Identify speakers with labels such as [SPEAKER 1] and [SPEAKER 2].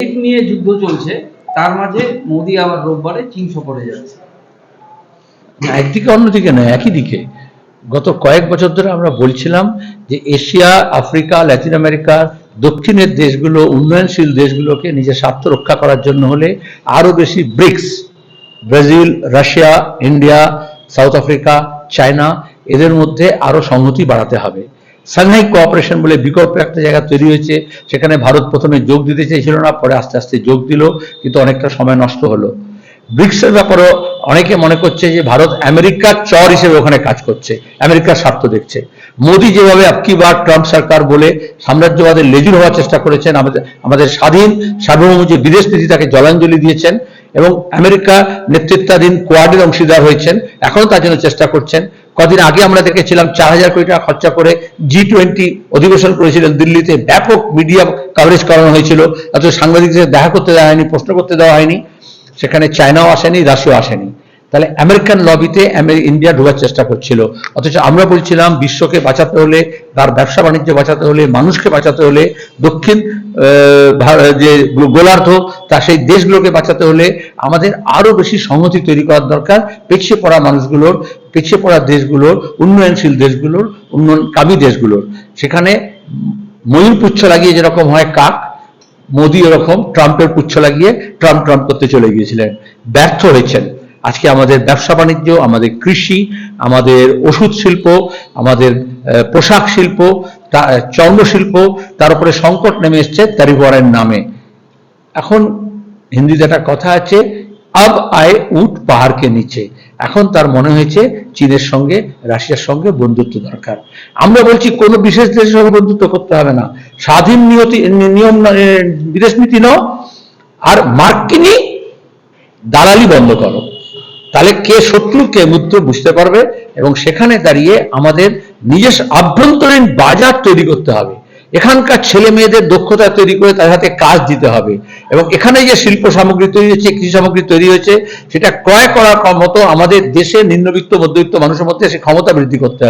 [SPEAKER 1] দিক নিয়ে যুদ্ধ চলছে, তার মাঝে মোদি আবার রোববারে চীন সফরে যাচ্ছে।
[SPEAKER 2] একদিকে অন্যদিকে নয়, একই দিকে। গত কয়েক বছর ধরে আমরা বলছিলাম যে এশিয়া, আফ্রিকা, ল্যাটিন আমেরিকার দক্ষিণের দেশগুলো, উন্নয়নশীল দেশগুলোকে নিজের স্বার্থ রক্ষা করার জন্য হলে আরও বেশি BRICS, Brazil, Russia, India, South Africa, China, এদের মধ্যে আরও সংহতি বাড়াতে হবে। সাংহাই কোঅপারেশন বলে বিকল্প একটা জায়গা তৈরি হয়েছে। সেখানে ভারত প্রথমে যোগ দিতে চাইছিল না, পরে আস্তে আস্তে যোগ দিল, কিন্তু অনেকটা সময় নষ্ট হলো। ব্রিক্সের ব্যাপারেও অনেকে মনে করছে যে ভারত আমেরিকার চর হিসেবে ওখানে কাজ করছে, আমেরিকার স্বার্থ দেখছে। মোদি যেভাবে আপকি বার ট্রাম্প সরকার বলে সাম্রাজ্যবাদের লেজুর হওয়ার চেষ্টা করেছেন, আমাদের আমাদের স্বাধীন সার্বভৌম যে বিদেশ নীতি তাকে জলাঞ্জলি দিয়েছেন এবং আমেরিকা নেতৃত্বাধীন কোয়াডের অংশীদার হয়েছেন এখনও তার জন্য চেষ্টা করছেন। কদিন আগে আমরা দেখেছিলাম চার হাজার কোটি টাকা খরচা করে জি টোয়েন্টি অধিবেশন করেছিলেন দিল্লিতে। ব্যাপক মিডিয়া কাভারেজ করানো হয়েছিল। অথচ সাংবাদিকদের দেখা করতে দেওয়া হয়নি, প্রশ্ন করতে দেওয়া হয়নি। সেখানে চায়নাও আসেনি রাশিয়াও আসেনি। তাহলে আমেরিকান লবিতে ইন্ডিয়া ঢোকার চেষ্টা করছিল। অথচ আমরা বলছিলাম বিশ্বকে বাঁচাতে হলে, তার ব্যবসা বাণিজ্য বাঁচাতে হলে, মানুষকে বাঁচাতে হলে, দক্ষিণ যে গোলার্ধ, তা সেই দেশগুলোকে বাঁচাতে হলে আমাদের আরও বেশি সংহতি তৈরি করার দরকার, পিছিয়ে পড়া মানুষগুলোর, পিছিয়ে পড়া দেশগুলোর, উন্নয়নশীল দেশগুলোর উন্নয়ন উন্নয়নকামী দেশগুলোর। সেখানে ময়ূর পুচ্ছ লাগিয়ে যেরকম হয় কাক, মোদি এরকম ট্রাম্পের পুচ্ছ লাগিয়ে ট্রাম্প ট্রাম্প করতে চলে গিয়েছিলেন। ব্যর্থ হয়েছেন। আজকে আমাদের ব্যবসা বাণিজ্য, আমাদের কৃষি, আমাদের ওষুধ শিল্প, আমাদের পোশাক শিল্প, তা- চর্ম শিল্প, তার উপরে সংকট নেমে এসছে তারিফওয়ারের নামে। এখন হিন্দিতে একটা কথা আছে, আব আয় উট পাহাড়কে নিচে। এখন তার মনে হয়েছে চীনের সঙ্গে, রাশিয়ার সঙ্গে বন্ধুত্ব দরকার। আমরা বলছি, কোনো বিশেষ দেশের সঙ্গে বন্ধুত্ব করতে হবে না। স্বাধীন নিয়তি নিয়ম বিদেশ নীতি নাও আর মার্কিনী দালালি বন্ধ করো। তাহলে কে শত্রু, কে মিত্র বুঝতে পারবে? এবং সেখানে দাঁড়িয়ে আমাদের নিজস্ব আভ্যন্তরীণ বাজার তৈরি করতে হবে। এখানকার ছেলে মেয়েদের দক্ষতা তৈরি করে তাদের হাতে কাজ দিতে হবে। এবং এখানে যে শিল্প সামগ্রী তৈরি হয়েছে কৃষি সামগ্রী তৈরি হয়েছে সেটা ক্রয় করার মতো আমাদের দেশে নিম্নবিত্ত, মধ্যবিত্ত মানুষের মধ্যে সে ক্ষমতা বৃদ্ধি করতে হবে।